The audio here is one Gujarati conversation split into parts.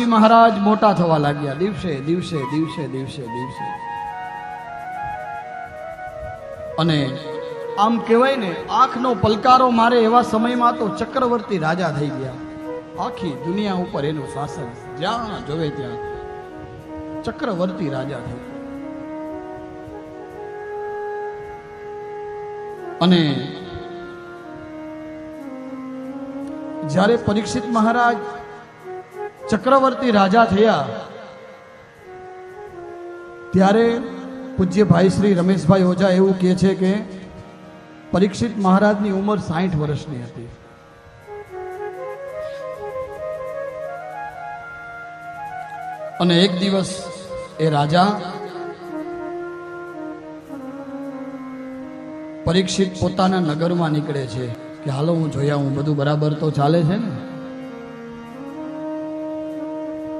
પરીક્ષિતજી મહારાજ મોટા થવા લાગ્યા. દિવસે દિવસે દિવસે દિવસે દિવસે. અને આમ કહેવાય ને, આંખનો પલકારો મારે એવા સમયમાં તો ચક્રવર્તી રાજા થઈ ગયા. આખી દુનિયા ઉપર એનું શાસન જ્યાં જોવે ત્યાં ચક્રવર્તી રાજા થઈ અને જ્યારે પરીક્ષિત મહારાજ ચક્રવર્તી રાજા થયા. ત્યારે પૂજ્ય ભાઈ શ્રી રમેશભાઈ ઓઝા એવું કહે છે કે પરીક્ષિત મહારાજની ઉંમર સાઠ વર્ષની હતી. અને એક દિવસ એ રાજા પરીક્ષિત પોતાના નગરમાં નીકળે છે કે, હાલો, હું જોયા હું બધું બરાબર તો ચાલે છે ને?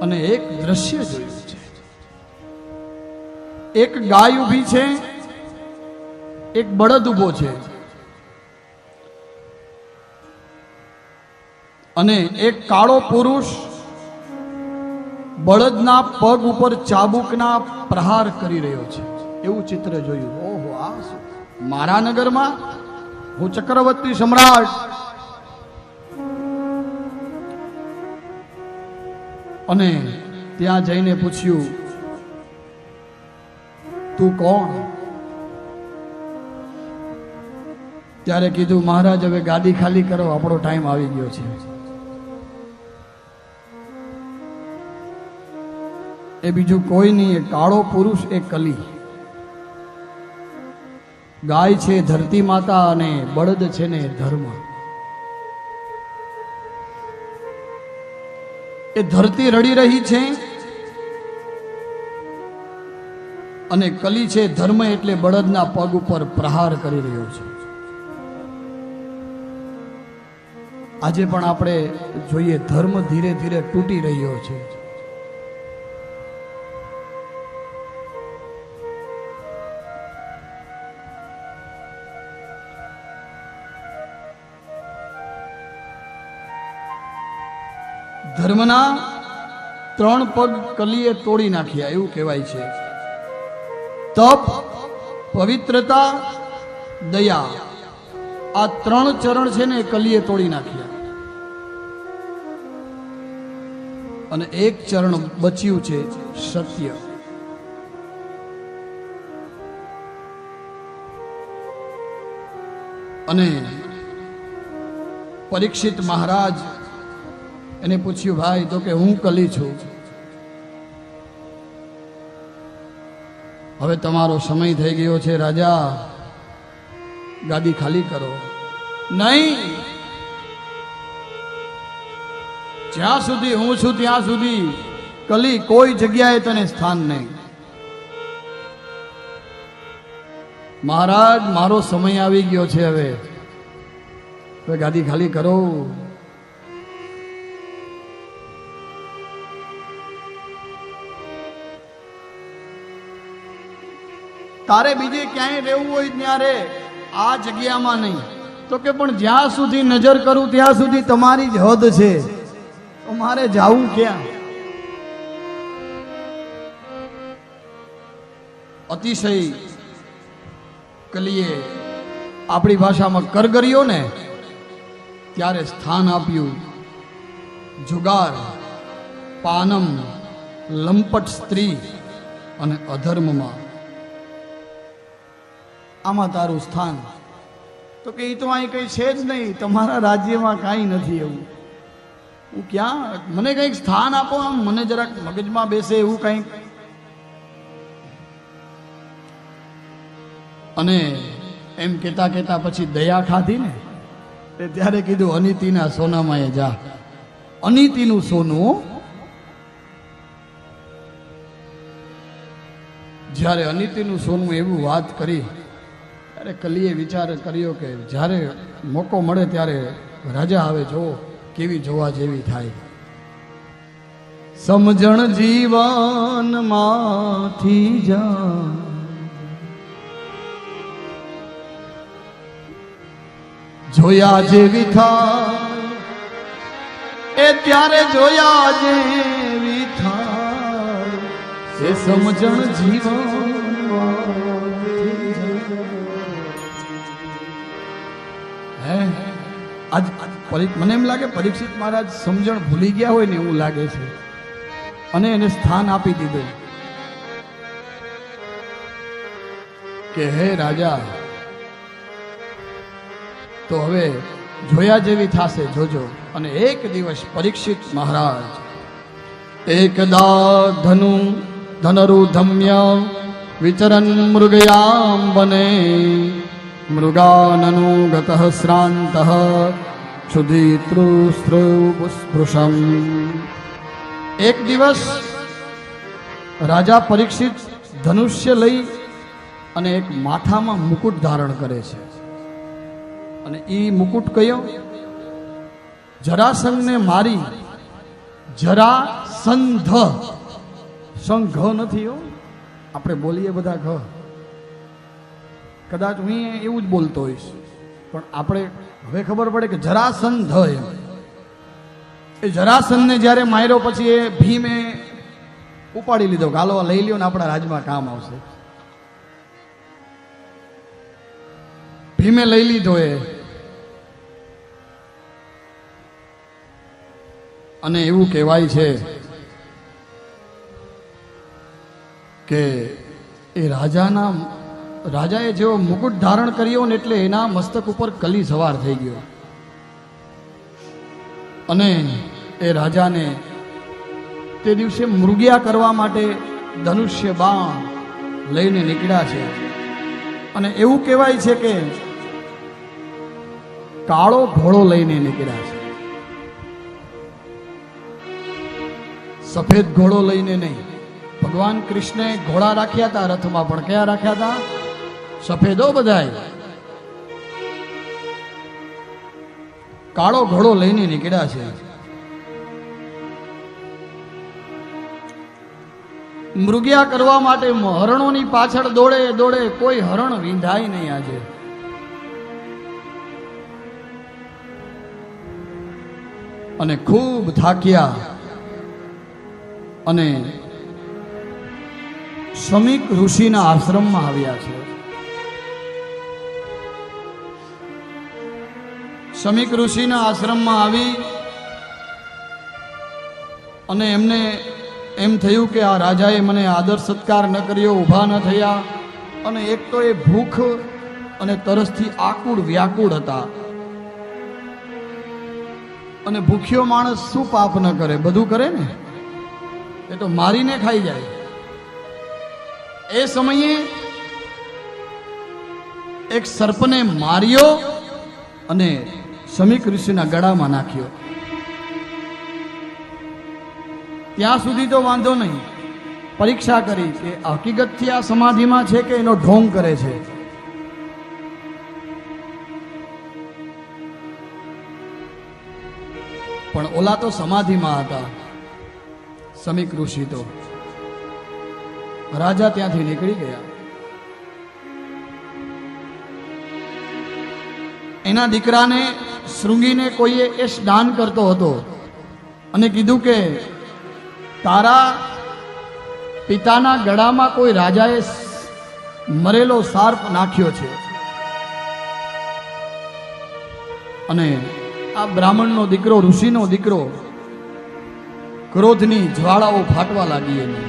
અને એક દ્રશ્ય જોયું છે. એક ગાય ઊભી છે, એક બળદ ઊભો છે. અને એક કાળો પુરુષ બળદના પગ ઉપર ચાબુકના પ્રહાર કરી રહ્યો છે. એવું ચિત્ર જોયું. ઓહો, આ મારા નગરમાં હું ચક્રવર્તી સમ્રાટ અને ત્યાં જઈને પૂછ્યું, તું કોણ? ત્યારે કીધું, મહારાજ, હવે ગાદી ખાલી કરો, આપણો ટાઈમ આવી ગયો છે. એ બીજું કોઈ નહીં, એ કાળો પુરુષ, એ કલી. ગાય છે ધરતી માતા અને બળદ છે ને ધર્મ. એ ધરતી રડી રહી છે અને કલી છે ધર્મ એટલે બળદના પગ ઉપર પ્રહાર કરી રહ્યો છે. આજે પણ આપણે જોઈએ ધર્મ ધીરે ધીરે તૂટી રહ્યો છે. ધર્મના ત્રણ પગ કલીએ તોડી નાખ્યા, એવું કહેવાય છે. તપ, પવિત્રતા, દયા. આ ત્રણ ચરણ છે ને કલીએ તોડી નાખ્યા. અને એક ચરણ બચ્યું છે સત્ય. અને પરીક્ષિત મહારાજ એને પૂછ્યું, ભાઈ, તો કે હું કલી છું. હવે તમારો સમય થઈ ગયો છે, રાજા. ગાદી ખાલી કરો. નહીં. જ્યાં સુધી હું છું, ત્યાં સુધી કલી કોઈ જગ્યાએ તને સ્થાન નહીં. મહારાજ, મારો સમય આવી ગયો છે હવે. ગાદી ખાલી કરો. તારે બીજે ક્યાંય રહેવું હોય ત્યારે આ જગ્યામાં નહીં. તો કે પણ જ્યાં સુધી નજર કરું ત્યાં સુધી તમારી જ હદ છે. તો મારે જાવું ક્યાં? અતિશય કલીએ આપણી ભાષામાં કરગરીઓ ને ત્યારે સ્થાન આપ્યું. જુગાર, પાનમ, લંપટ સ્ત્રી અને અધર્મમાં. આમાં તારું સ્થાન. તો કે એ તો અહીં કંઈ છે જ નહીં, તમારા રાજ્યમાં કાંઈ નથી એવું. હું ક્યાં? મને કંઈક સ્થાન આપો આમ, મને જરાક મગજમાં બેસે એવું કંઈક. અને એમ કહેતા કહેતા પછી દયા ખાધી ને, તે ત્યારે કીધું, અનિતિના સોનામાં એ જા. અનિતિનું સોનું? જ્યારે અનિતિનું સોનું એવું વાત કરી ત્યારે કલીએ વિચાર કર્યો કે જ્યારે મોકો મળે ત્યારે રાજા આવે જો કેવી જોવા જેવી થાય. સમજણ જીવનમાંથી જા જોયા જેવી થાય, એ ત્યારે જોયા જેવી એ સમજણ જીવન આજ મને એમ લાગે પરીક્ષિત મહારાજ સમજણ ભૂલી ગયા હોય ને એવું લાગે છે. અને એને સ્થાન આપી દીધું. કે હે રાજા, તો હવે જોયા જેવી થાશે, જોજો. અને એક દિવસ પરીક્ષિત મહારાજ, એકદા ધનુ ધનરુધમ્ય વિચરન મૃગયામ બને. મૃગાનનુગત શ્રાંત ક્ષુધિતૃસ્પૃશમ એક દિવસ રાજા પરીક્ષિત ધનુષ્ય લઈ અને એક માથામાં મુકુટ ધારણ કરે છે અને એ મુકુટ કયો જરાસંઘને મારી જરા સંધ સંઘ નથી હો આપણે બોલીએ બધા ઘ કદાચ હું એવું જ બોલતો હોઈશ. પણ આપણે હવે ખબર પડે કે જરાસંધ એમ. એ જરાસંધને જ્યારે માર્યો પછી એ ભીમે ઉપાડી લીધો ગાલો લઈ લ્યો ને આપણા રાજમાં કામ આવશે. ભીમે લઈ લીધો એ. અને એવું કહેવાય છે કે એ રાજાના રાજાએ જેવો મુકુટ ધારણ કર્યો ને એટલે એના મસ્તક ઉપર કલી સવાર થઈ ગયો. અને એ રાજાને તે દિવસે મૃગ્યા કરવા માટે ધનુષ્ય બાણ લઈને નીકળ્યા છે. અને એવું કહેવાય છે કે કાળો ઘોડો લઈને નીકળ્યા છે. સફેદ ઘોડો લઈને નહીં. ભગવાન કૃષ્ણે ઘોડા રાખ્યા હતા, રથમાં પણ કયા રાખ્યા હતા. સફેદો બધાય. કાળો ઘોડો લઈને નીકળ્યા છે. મૃગ્યા કરવા માટે હરણોની પાછળ દોડે દોડે કોઈ હરણ વિંધાય નહીં આજે. અને ખૂબ થાક્યા અને સમીક ઋષિના આશ્રમમાં આવ્યા છે. શમિક ઋષિના આશ્રમમાં આવી અને એમને એમ થયું કે આ રાજાએ મને આદર સત્કાર ન કર્યો, ઊભા ન થયા. અને એક તો એ ભૂખ અને તરસથી આકુળ વ્યાકુળ હતા. અને ભૂખ્યો માણસ શું પાપ ન કરે, બધું કરે ને? એ તો મારીને ખાઈ જાય. એ સમયે એક સર્પને માર્યો અને શમિક ઋષિના ગળામાં નાખ્યો. ત્યાં સુધી તો વાંધો નહીં. પરીક્ષા કરી કે હકીકતથી આ સમાધિમાં છે કે એનો ઢોંગ કરે છે? પણ ઓલા તો સમાધિમાં હતા. સમીક ઋષિ તો. રાજા ત્યાંથી નીકળી ગયા. એના દીકરાને શૃંગીને કોઈએ એ સ્નાન કરતો હતો અને કીધું કે, તારા પિતાના ગળામાં કોઈ રાજાએ મરેલો સાર્પ નાખ્યો છે. અને આ બ્રાહ્મણનો દીકરો, ઋષિનો દીકરો ક્રોધની જ્વાળાઓ ફાટવા લાગી એને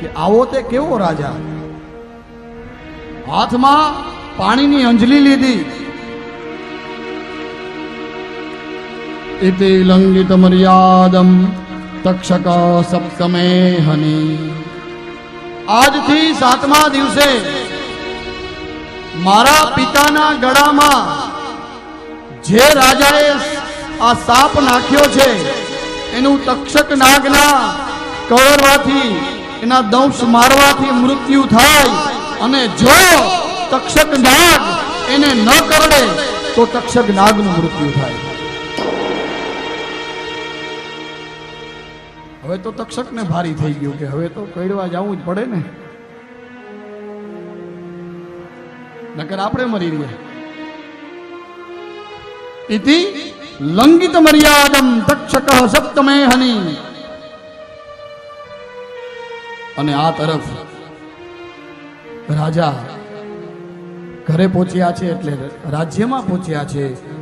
કે, આવો તે કેવો રાજા? હાથમાં પાણીની અંજલી લીધી ઇતિ લંઘિત મર્યાદમ તક્ષક સપ્તમે હની આજથી સાતમા દિવસે મારા પિતાના ગળામાં જે રાજાએ આ સાપ નાખ્યો છે, એનું તક્ષક નાગના કવરવાથી, એના દંશ મારવાથી મૃત્યુ થાય અને જો તક્ષક નાગ એને ન કરડે, તો તક્ષક નાગનું મૃત્યુ થાય. હવે તો તક્ષકને ભારી થઈ ગયું કે હવે તો કડવા જવું જ પડે ને. નકર આપણે મરી રહીએ. ઇતિ લંગિત મર્યાદમ તક્ષક સપ્તમે હની. અને આ તરફ રાજા ઘરે પહોંચ્યા છે એટલે રાજ્યમાં પહોંચ્યા છે.